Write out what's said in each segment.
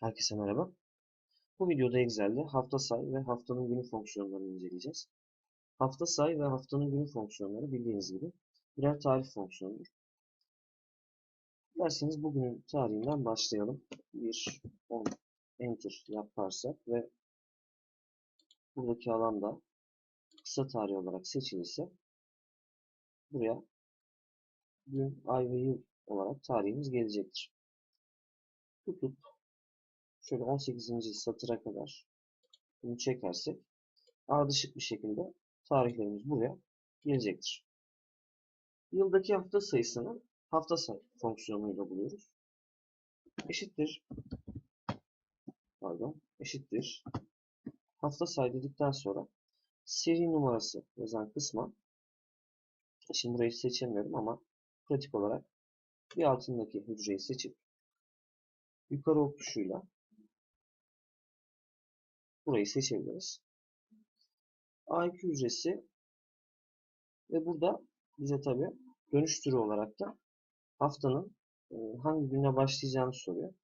Herkese merhaba. Bu videoda Excel'de hafta say ve haftanın günü fonksiyonlarını inceleyeceğiz. Hafta say ve haftanın günü fonksiyonları bildiğiniz gibi birer tarih fonksiyonudur. Derseniz bugünün tarihinden başlayalım. 1, 10, Enter yaparsak ve buradaki alanda kısa tarih olarak seçilirse buraya gün, ay ve yıl olarak tarihimiz gelecektir. Tutup şöyle 18. satıra kadar bunu çekersek ardışık bir şekilde tarihlerimiz buraya gelecektir. Yıldaki hafta sayısını hafta sayı fonksiyonuyla buluyoruz. Eşittir pardon eşittir hafta say dedikten sonra seri numarası yazan kısma şimdi burayı seçemiyorum ama pratik olarak bir altındaki hücreyi seçip yukarı ok tuşuyla burayı seçebiliriz. A2 hücresi ve burada bize tabi dönüş türü olarak da haftanın e, hangi güne başlayacağını soruyor.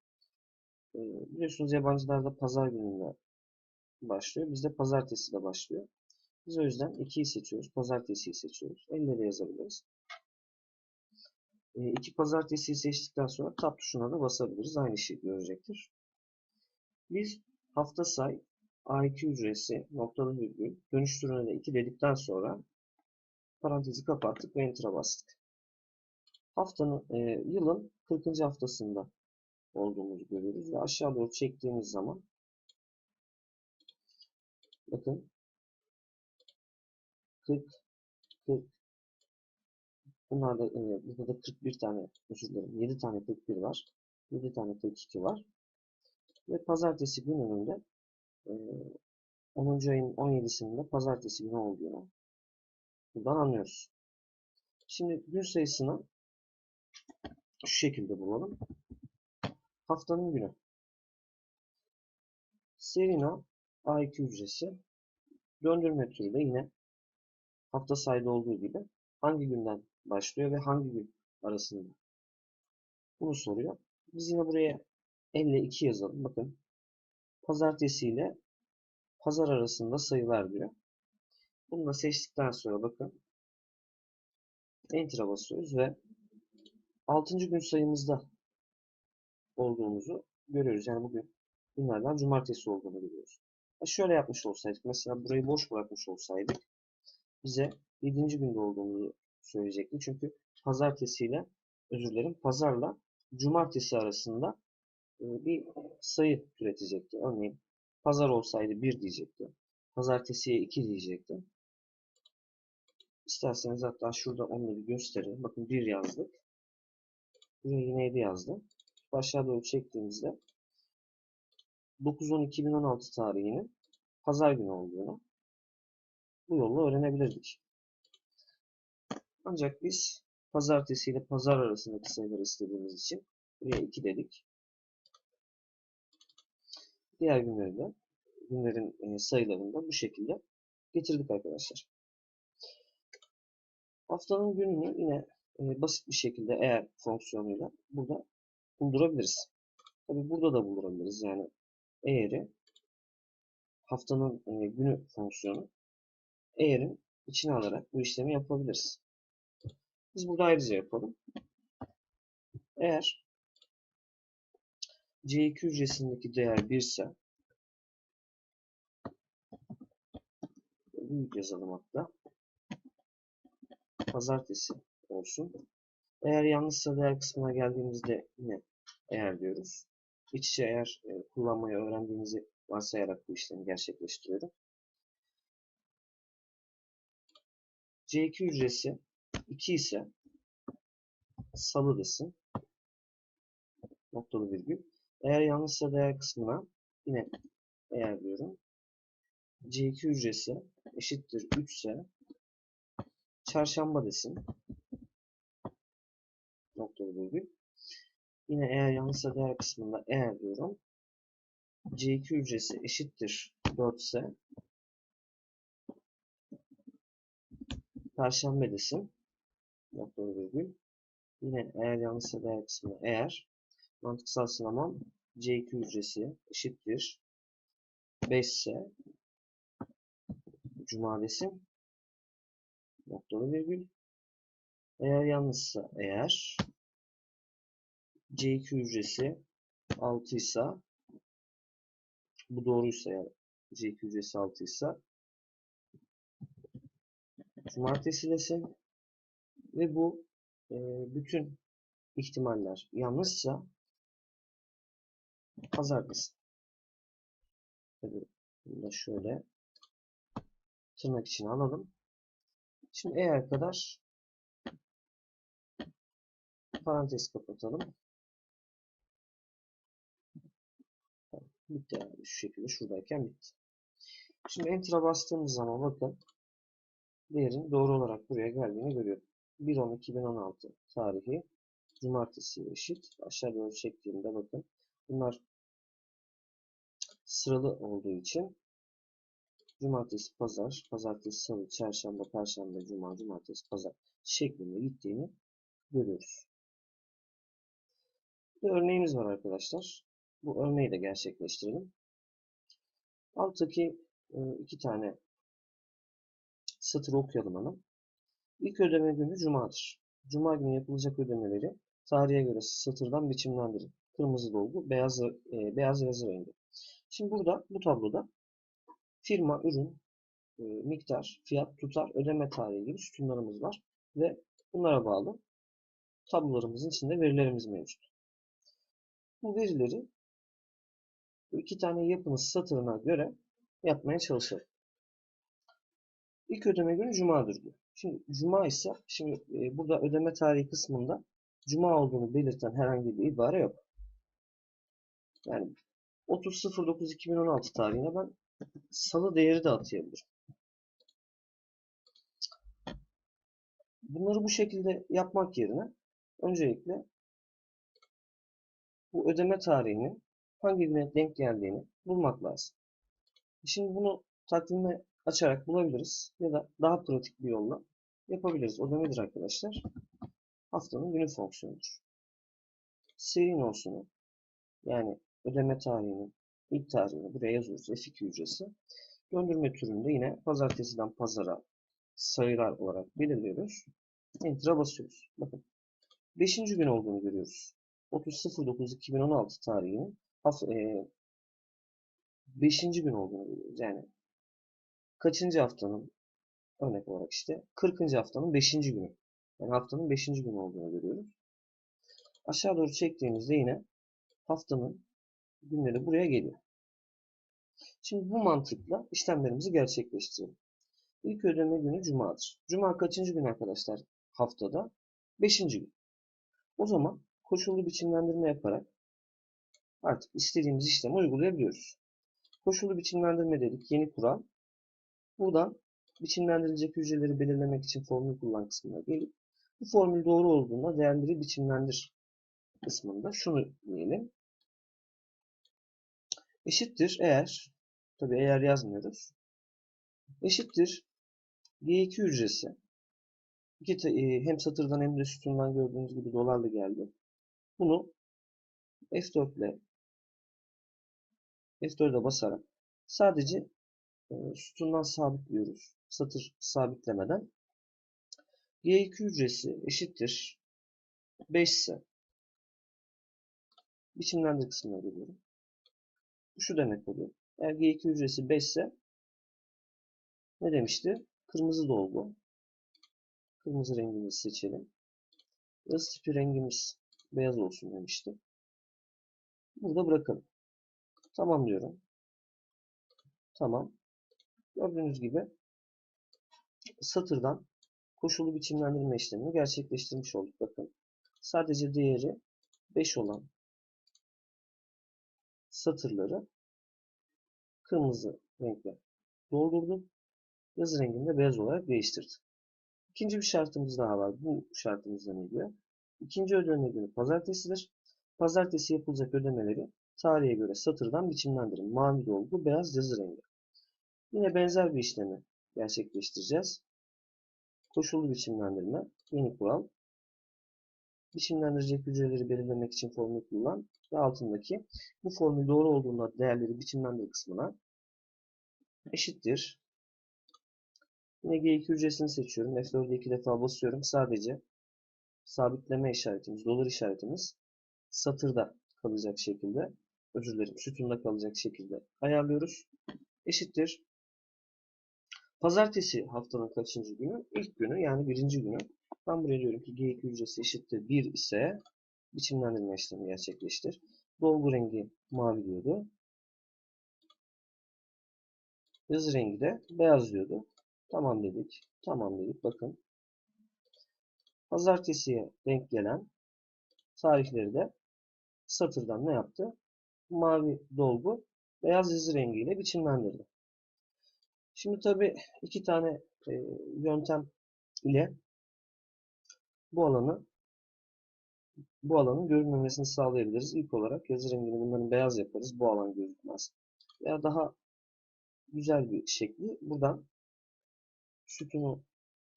E, biliyorsunuz yabancılarda pazar gününde başlıyor. Bizde pazartesi de başlıyor. Biz o yüzden 2'yi seçiyoruz. Pazartesiyi seçiyoruz. Elle de yazabiliriz. E, iki pazartesiyi seçtikten sonra tab tuşuna da basabiliriz. Aynı şeyi görecektir. Biz hafta say A2 hücresi noktalı virgül dönüştürene de 2 dedikten sonra parantezi kapattık ve enter'a bastık. Haftanın, e, yılın 40. haftasında olduğumuzu görüyoruz ve aşağı doğru çektiğimiz zaman bakın 40 40 bunlarda e, burada da 41 tane özür dilerim 7 tane 41 var 7 tane 42 var ve pazartesi gününde 10. ayın 17'sinde pazartesi günü olduğunu buradan anlıyoruz. Şimdi gün sayısını şu şekilde bulalım. Haftanın günü. Serina A2 hücresi döndürme türü de yine hafta sayıda olduğu gibi hangi günden başlıyor ve hangi gün arasında bunu soruyor. Biz yine buraya 52 yazalım. Bakın pazartesi ile pazar arasında sayılar diyor. Bunu da seçtikten sonra bakın Enter'a basıyoruz ve 6. gün sayımızda olduğumuzu görüyoruz. Yani bugün günlerden cumartesi olduğunu görüyoruz. Şöyle yapmış olsaydık, mesela burayı boş bırakmış olsaydık bize 7. günde olduğumuzu söyleyecekti. Çünkü pazartesiyle, özür dilerim, pazarla cumartesi arasında bir sayı üretecekti. Örneğin pazar olsaydı 1 diyecekti. Pazartesiye 2 diyecekti. İsterseniz hatta şurada onu bir göstereyim. Bakın 1 yazdık. Buraya yine 7 yazdım. Aşağı doğru çektiğimizde 9-10-2016 tarihinin pazar günü olduğunu bu yolla öğrenebilirdik. Ancak biz pazartesi ile pazar arasındaki sayıları istediğimiz için buraya 2 dedik. Diğer günleri de günlerin e, sayılarını da bu şekilde getirdik arkadaşlar. Haftanın gününü yine basit bir şekilde eğer fonksiyonuyla burada buldurabiliriz. Tabi burada da buldurabiliriz. Yani eğeri haftanın günü fonksiyonu eğerin içine alarak bu işlemi yapabiliriz. Biz burada ayrıca yapalım. Eğer C2 hücresindeki değer 1 ise yazalım hatta. Pazartesi olsun. Eğer yanlışsa değer kısmına geldiğimizde yine eğer diyoruz. İç içe eğer e, kullanmayı öğrendiğinizi varsayarak bu işlemi gerçekleştiriyorum. C2 hücresi 2 ise salı. Noktalı virgül. Eğer yanlışsa değer kısmına yine eğer diyorum. C2 hücresi eşittir 3 ise çarşamba desin. Noktalı virgül. Yine eğer yanlışsa değer kısmında eğer diyorum. C2 hücresi eşittir 4 ise Perşembe desin. Noktalı virgül. Yine eğer yanlışsa değer kısmında eğer mantıksal sınamam C2 hücresi eşittir. 5 ise cumadesi noktalı virgül. Eğer yanlışsa eğer C2 hücresi 6 ise bu doğruysa eğer C2 hücresi 6 ise cumartesi desin. Ve bu e, bütün ihtimaller yanlışsa pazartesi. Tabii bunu da şöyle tırnak içine alalım. Şimdi eğer kadar parantez kapatalım. Bitti yani şu şekilde şuradayken bitti. Şimdi Enter'a bastığımız zaman bakın değerin doğru olarak buraya geldiğini görüyorum. 1.10.2016 tarihi cumartesi eşit. Aşağı doğru çektiğimde bakın bunlar sıralı olduğu için cumartesi, pazar, pazartesi, salı, çarşamba, perşembe, cuma, cumartesi, pazar şeklinde gittiğini görüyoruz. Bir örneğimiz var arkadaşlar. Bu örneği de gerçekleştirelim. Alttaki e, iki tane satır okuyalım hemen. İlk ödeme günü Cuma'dır. Cuma günü yapılacak ödemeleri tarihe göre satırdan biçimlendirin. Kırmızı dolgu, beyaz, e, beyaz yazı rengi. Şimdi burada bu tabloda firma, ürün, e, miktar, fiyat, tutar, ödeme tarihi gibi sütunlarımız var. Ve bunlara bağlı tablolarımızın içinde verilerimiz mevcut. Bu verileri bu iki tane yapının satırına göre yapmaya çalışalım. İlk ödeme günü Cuma'dır diyor. Şimdi Cuma ise şimdi e, burada ödeme tarihi kısmında Cuma olduğunu belirten herhangi bir ibare yok. Yani 30.09.2016 tarihine ben salı değeri de atayabilirim. Bunları bu şekilde yapmak yerine öncelikle bu ödeme tarihinin hangi güne denk geldiğini bulmak lazım. Şimdi bunu takvime açarak bulabiliriz ya da daha pratik bir yolla yapabiliriz. O da arkadaşlar? Haftanın günü fonksiyonudur. Seri nosunu yani ödeme tarihinin ilk tarihini buraya yazıyoruz. F2 hücresi. Döndürme türünde yine pazartesiden pazara sayılar olarak belirliyoruz. Enter'a basıyoruz. Bakın 5. gün olduğunu görüyoruz. 30.09.2016 tarihinin 5. E, gün olduğunu görüyoruz. Yani kaçıncı haftanın örnek olarak işte 40. haftanın 5. günü. Yani haftanın 5. günü olduğunu görüyoruz. Aşağı doğru çektiğimizde yine haftanın günleri buraya geliyor. Şimdi bu mantıkla işlemlerimizi gerçekleştirelim. İlk ödeme günü Cuma'dır. Cuma kaçıncı gün arkadaşlar haftada? Beşinci gün. O zaman koşullu biçimlendirme yaparak artık istediğimiz işlemi uygulayabiliyoruz. Koşullu biçimlendirme dedik. Yeni kural. Buradan biçimlendirilecek hücreleri belirlemek için formül kullan kısmına gelip bu formül doğru olduğunda değerleri biçimlendir kısmında şunu diyelim. Eşittir eğer tabi eğer yazmıyoruz. Eşittir G2 hücresi iki, e, hem satırdan hem de sütundan gördüğünüz gibi dolarla geldi. Bunu F4 ile F4'e basarak sadece e, sütundan sabitliyoruz. Satır sabitlemeden. G2 hücresi eşittir 5 ise biçimlendir kısmına geliyorum. Bu şu demek oluyor. Eğer G2 hücresi 5 ise ne demişti? Kırmızı dolgu. Kırmızı rengimizi seçelim. Yaz tipi rengimiz beyaz olsun demişti. Burada bırakalım. Tamam diyorum. Tamam. Gördüğünüz gibi satırdan koşullu biçimlendirme işlemini gerçekleştirmiş olduk. Bakın sadece değeri 5 olan satırları kırmızı renkle doldurdum. Yazı rengini de beyaz olarak değiştirdim. İkinci bir şartımız daha var. Bu şartımızda ne diyor? İkinci ödeme günü pazartesidir. Pazartesi yapılacak ödemeleri tarihe göre satırdan biçimlendirin. Mavi dolgu, beyaz yazı rengi. Yine benzer bir işlemi gerçekleştireceğiz. Koşullu biçimlendirme, yeni kural. Biçimlendirecek hücreleri belirlemek için formülü kullan ve altındaki bu formül doğru olduğunda değerleri biçimlendir kısmına eşittir. Yine G2 hücresini seçiyorum. F4'e iki defa basıyorum. Sadece sabitleme işaretimiz, dolar işaretimiz satırda kalacak şekilde, özür dilerim, sütunda kalacak şekilde ayarlıyoruz. Eşittir. Pazartesi haftanın kaçıncı günü? İlk günü yani birinci günü. Ben buraya diyorum ki G2 hücresi eşittir 1 ise biçimlendirme işlemi gerçekleştir. Dolgu rengi mavi diyordu. Yazı rengi de beyaz diyordu. Tamam dedik. Tamam dedik. Bakın. Pazartesiye denk gelen tarihleri de satırdan ne yaptı? Mavi dolgu beyaz yazı rengiyle biçimlendirdi. Şimdi tabi iki tane e, yöntem ile bu alanı bu alanın görünmemesini sağlayabiliriz. İlk olarak yazı rengini bunların beyaz yaparız. Bu alan gözükmez. Veya daha güzel bir şekli buradan sütunu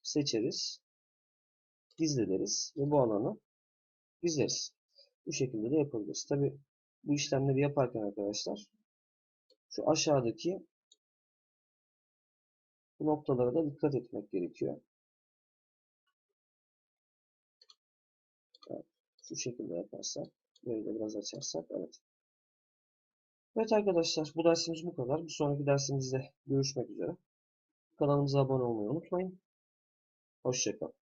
seçeriz. Gizleriz ve bu alanı gizleriz. Bu şekilde de yapabiliriz. Tabi bu işlemleri yaparken arkadaşlar şu aşağıdaki bu noktalara da dikkat etmek gerekiyor. Şu şekilde yaparsak, böyle biraz açarsak, evet. Evet arkadaşlar, bu dersimiz bu kadar. Bir sonraki dersimizde görüşmek üzere. Kanalımıza abone olmayı unutmayın. Hoşçakalın.